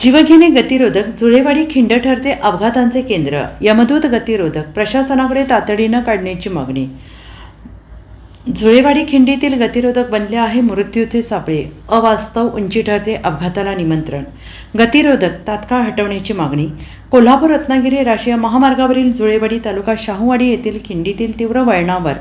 जीवघेणे गतिरोधक जुळेवाडी खिंड ठरते अपघातांचे केंद्र. यमदूत गतिरोधक प्रशासनाकडे तातडीनं काढण्याची मागणी. जुळेवाडी खिंडीतील गतिरोधक बनले आहे मृत्यूचे सापळे. अवास्तव उंची ठरते अपघाताला निमंत्रण. गतिरोधक तात्काळ हटवण्याची मागणी. कोल्हापूर रत्नागिरी राष्ट्रीय महामार्गावरील जुळेवाडी तालुका शाहूवाडी येथील खिंडीतील तीव्र वळणावर.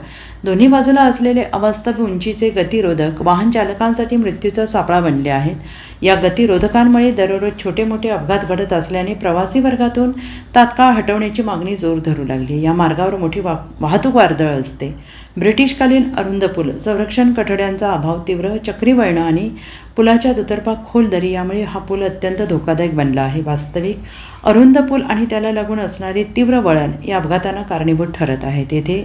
दोन्ही बाजूला असलेले अवास्तव उंचीचे गतिरोधक वाहन चालकांसाठी मृत्यूचा सापळा बनले आहेत. या गतिरोधकांमुळे दररोज छोटे मोठे अपघात घडत असल्याने प्रवासी वर्गातून तात्काळ हटवण्याची मागणी जोर धरू लागली या मार्गावर मोठी वा वाहतूक वार्दळ असते. ब्रिटिशकालीन अरुंद पूल संरक्षण कठड्यांचा अभाव तीव्र चक्रीवळणं आणि पुलाच्या दुतर्फा खोल दरी यामुळे हा पूल अत्यंत धोकादायक बनला आहे. वास्तविक अरुंद पूल आणि त्याला लागून असणारे तीव्र वळण या अपघातांना कारणीभूत ठरत आहे. तेथे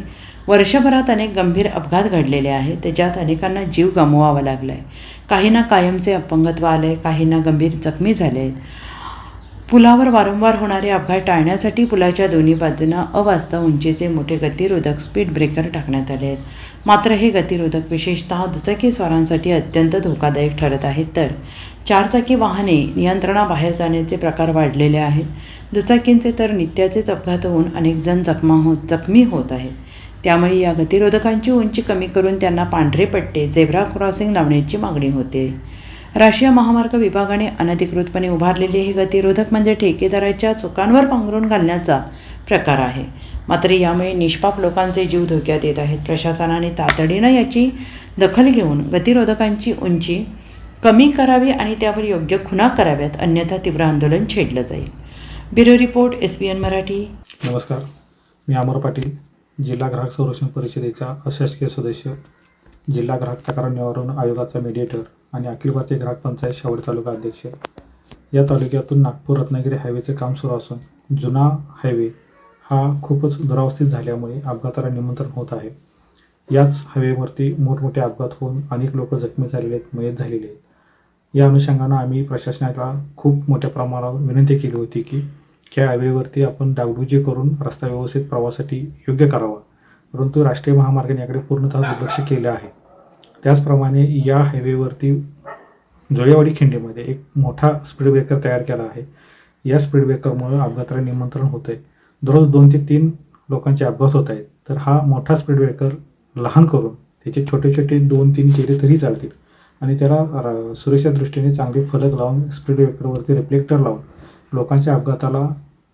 वर्षभरात अनेक गंभीर अपघात घडलेले आहेत. त्याच्यात अनेकांना जीव गमवावा लागला आहे काहींना कायमचे अपंगत्व आले आहे काहींना गंभीर जखमी झाले आहेत पुलावर वारंवार होणारे अपघात टाळण्यासाठी पुलाच्या दोन्ही बाजूंना अवास्तव उंचीचे मोठे गतिरोधक स्पीड ब्रेकर टाकण्यात आले आहेत. मात्र हे गतिरोधक विशेषतः दुचाकी स्वारांसाठी अत्यंत धोकादायक ठरत आहेत. तर चारचाकी वाहने नियंत्रणाबाहेर जाण्याचे प्रकार वाढलेले आहेत. दुचाकींचे तर नित्याचेच अपघात होऊन अनेक जण जखमा होत जखमी होत आहेत. त्यामुळे या गतिरोधकांची उंची कमी करून त्यांना पांढरे पट्टे झेब्रा क्रॉसिंग लावण्याची मागणी होते. राष्ट्रीय महामार्ग विभागाने अनधिकृतपणे उभारलेले हे गतिरोधक म्हणजे ठेकेदाराच्या चुकांवर पांघरून घालण्याचा प्रकार आहे. मात्र यामुळे निष्पाप लोकांचे जीव धोक्यात येत आहेत. प्रशासनाने तातडीनं याची दखल घेऊन गतिरोधकांची उंची कमी करावी आणि त्यावर योग्य खुणा कराव्यात अन्यथा तीव्र आंदोलन छेडलं जाईल. Bureau report S B N Marathi. नमस्कार. मी अमर पाटील जिल्हा ग्राहक संरक्षण परिषदेचा अशासकीय सदस्य जिल्हा ग्राहक तक्रार निवारण आयोगाचा मेडिएटर आणि अखिल भारतीय ग्राहक पंचायत शावड तालुका अध्यक्ष. या तालुक्यातून नागपूर रत्नागिरी हायवेचे काम सुरू असून जुना हायवे हा खूपच दुरावस्थित झाल्यामुळे अपघाताला निमंत्रण होत आहे. याच हायवेवरती मोठमोठे अपघात होऊन अनेक लोक जखमी झालेले आहेत मयत झालेले आहेत. या अनुषंगानं आम्ही प्रशासनाला खूप मोठ्या प्रमाणावर विनंती केली होती की ह्या हायवेवरती आपण डागडुजी करून रस्ता व्यवस्थित प्रवासासाठी योग्य करावा. परंतु राष्ट्रीय महामार्गाने याकडे पूर्णतः दुर्लक्ष केलं आहे. त्याचप्रमाणे या हायवेवरती जुळेवाडी खिंडीमध्ये एक मोठा स्पीड ब्रेकर तयार केला आहे. या स्पीड ब्रेकरमुळे अपघाताला निमंत्रण होत आहे. दररोज दोन ते तीन लोकांचे अपघात होत आहेत. तर हा मोठा स्पीड ब्रेकर लहान करून त्याचे छोटे छोटे दोन तीन केले तरी चालतील. आणि त्याला सुरक्षा दृष्टीने चांगले फलक लावून स्पीड ब्रेकरवरती रिफ्लेक्टर लावून लोकांच्या अपघाताला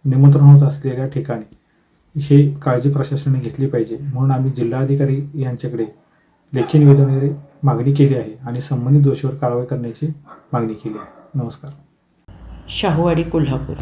निमंत्रण होत असलेल्या ठिकाणी हे काळजी प्रशासनाने घेतली पाहिजे. म्हणून आम्ही जिल्हाधिकारी यांच्याकडे लेखी निवेदन मागणी केली आहे आणि संबंधित दोषीवर कारवाई करण्याची मागणी केली आहे. नमस्कार. शाहूवाडी कोल्हापूर.